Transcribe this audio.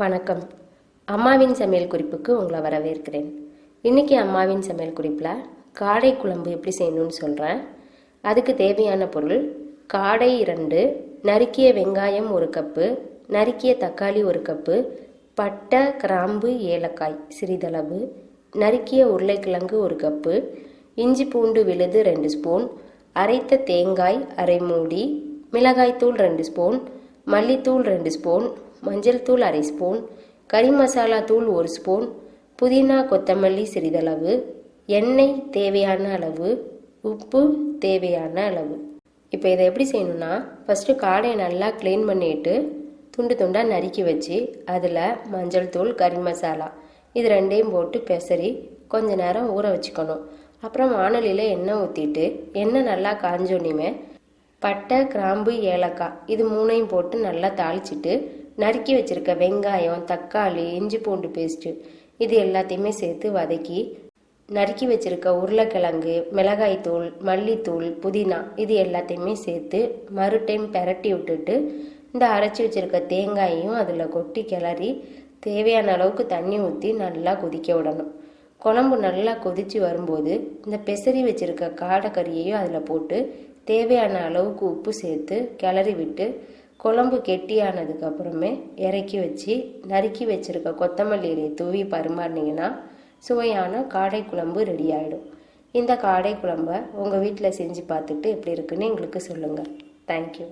வணக்கம். அம்மாவின் சமையல் குறிப்புக்கு உங்களை வரவேற்கிறேன். இன்றைக்கி அம்மாவின் சமையல் குறிப்பில் காடை குழம்பு எப்படி செய்யணும்னு சொல்கிறேன் அதுக்கு தேவையான பொருள் காடை இரண்டு நறுக்கிய வெங்காயம் ஒரு கப்பு நறுக்கிய தக்காளி ஒரு கப்பு பட்டை கிராம்பு ஏலக்காய் சிறிதளவு நறுக்கிய உருளைக்கிழங்கு ஒரு கப்பு இஞ்சி பூண்டு விழுது ரெண்டு ஸ்பூன் அரைத்த தேங்காய் அரை மூடி மிளகாய்த்தூள் ரெண்டு ஸ்பூன் மல்லித்தூள் ரெண்டு ஸ்பூன் மஞ்சள் தூள் அரை ஸ்பூன் கறி மசாலா தூள் ஒரு ஸ்பூன் புதினா கொத்தமல்லி சிறிதளவு எண்ணெய் தேவையான அளவு உப்பு தேவையான அளவு. இப்போ இதை எப்படி செய்யணும்னா ஃபஸ்ட்டு காடையை நல்லா க்ளீன் பண்ணிட்டு துண்டு துண்டாக நறுக்கி வச்சு அதில் மஞ்சள் தூள் கறி மசாலா இது ரெண்டையும் போட்டு பெசரி கொஞ்ச நேரம் ஊற வச்சுக்கணும். அப்புறம் வானலியில் எண்ணெய் ஊற்றிட்டு எண்ணெய் நல்லா காஞ்சோன்னுமே பட்டை கிராம்பு ஏலக்காய் இது மூணையும் போட்டு நல்லா தாளிச்சிட்டு நறுக்கி வச்சிருக்க வெங்காயம் தக்காளி இஞ்சி பூண்டு பேஸ்ட்டு இது எல்லாத்தையுமே சேர்த்து வதக்கி நறுக்கி வச்சிருக்க உருளைக்கிழங்கு மிளகாய்த்தூள் மல்லித்தூள் புதினா இது எல்லாத்தையுமே சேர்த்து மறு டைம் பெரட்டி விட்டுட்டு இந்த அரைச்சி வச்சிருக்க தேங்காயையும் அதில் கொட்டி கிளறி தேவையான அளவுக்கு தண்ணி ஊற்றி நல்லா கொதிக்க விடணும். குழம்பு நல்லா கொதிச்சு வரும்போது இந்த பெசரி வச்சிருக்க காடைக்கறியையும் அதில் போட்டு தேவையான அளவுக்கு உப்பு சேர்த்து கிளறி விட்டு குழம்பு கெட்டியானதுக்கு அப்புறமே இறக்கி வச்சு நறுக்கி வச்சிருக்க கொத்தமல்லி இலையை தூவி பரிமாறினீங்கன்னா சுவையான காடை குழம்பு ரெடி ஆகிடும் இந்த காடை குழம்ப உங்கள் வீட்டில் செஞ்சு பார்த்துட்டு எப்படி இருக்குன்னு எங்களுக்கு சொல்லுங்கள் தேங்க்யூ